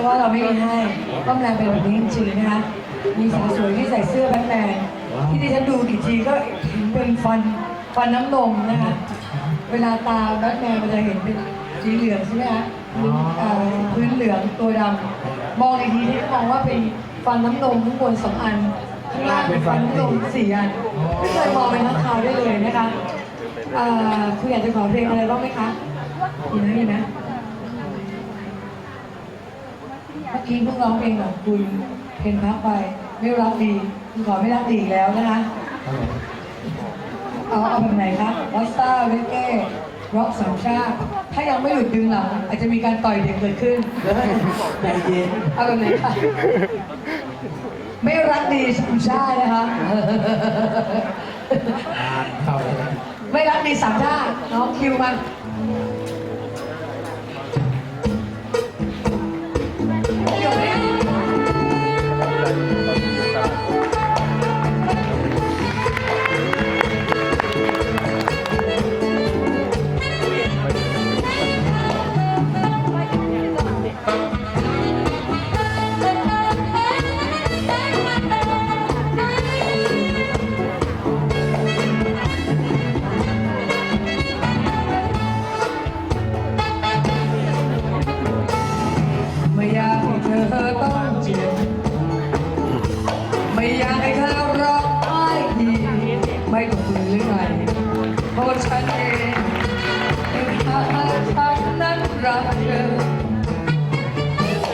ราะว่าเราไม่มีให้ก็แรงเป็นแบบนี้จริงๆนะคะ มีสาวสวยที่ใส่เสื้อแบทแมนที่ดิฉันดูกี่ทีก็เห็นเป็นฟันฟันน้ำนมนะคะ เวลาตาแบทแมนมันจะเห็นเป็นสีเหลืองใช่ไหมคะพื้นเหลืองตัวดำมองอีกทีที่มองว่าเป็นฟันน้ำนมข้างบนสองอันข้างล่างเป็นฟันน้ำนมสี่อันไม่เคยมองเป็นทั้งคาวได้เลยนะคะเอ่อคุณอยากจะขอเพลงอะไรบ้างไหมคะมีไหมมีไหม เมื่อกี้เพิ่งร้องเพลงของคุณเพนพักไปไม่รักดีคุณขอไม่รักดีอีกแล้วนะคะเอาเอาแบบไหนคะวอสต้าเรเก้ร็อกสามชาติถ้ายังไม่หยุดดึงหลังอาจจะมีการต่อยเด็กเกิดขึ้นใจเย็นเอาแบบไหนคะไม่รักดีสามชาตินะคะอ่านเข้าแล้วนะ ไม่รักดีสามชาติน้องคิวมา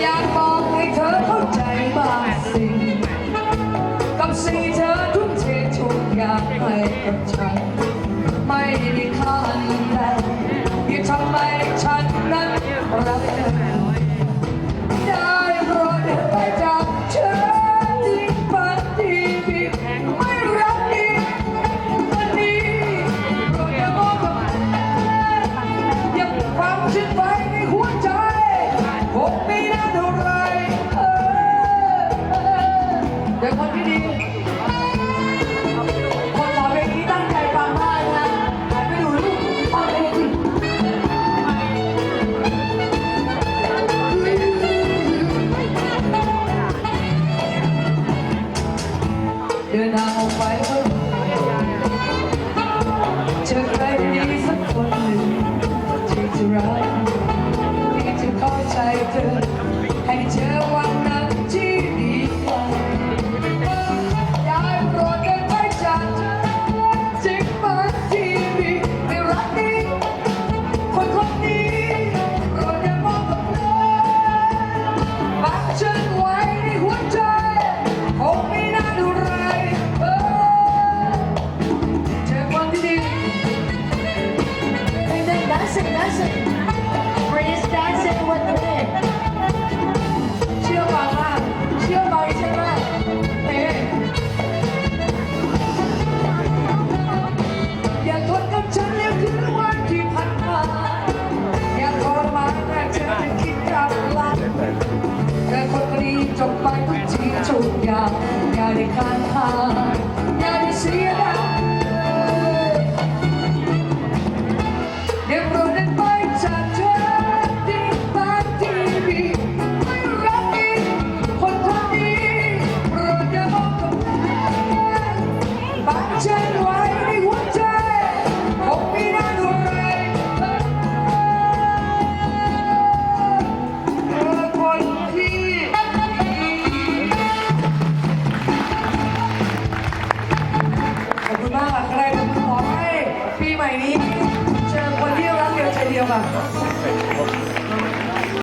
อยากบอกให้เธอเข้าใจบางสิ่ง กับสิ่งเธอทุ่มเททุกอย่างให้กับฉัน ไม่มีค่าใดที่ทำให้ฉันนั้นรักเธอ เดินทางออกไปเพื่อ And then dancing, dancing. Please dancing with me. เชื่อฟังมาเชื่อฟังฉันมาเอ๊ะอย่าทนกับฉันแล้วคืนวันที่ผ่านมาอย่าทรมานแม้เธอจะคิดกลับลังแต่คนดีจบไปทุกทีทุกอย่างอย่าได้ค้างคา ม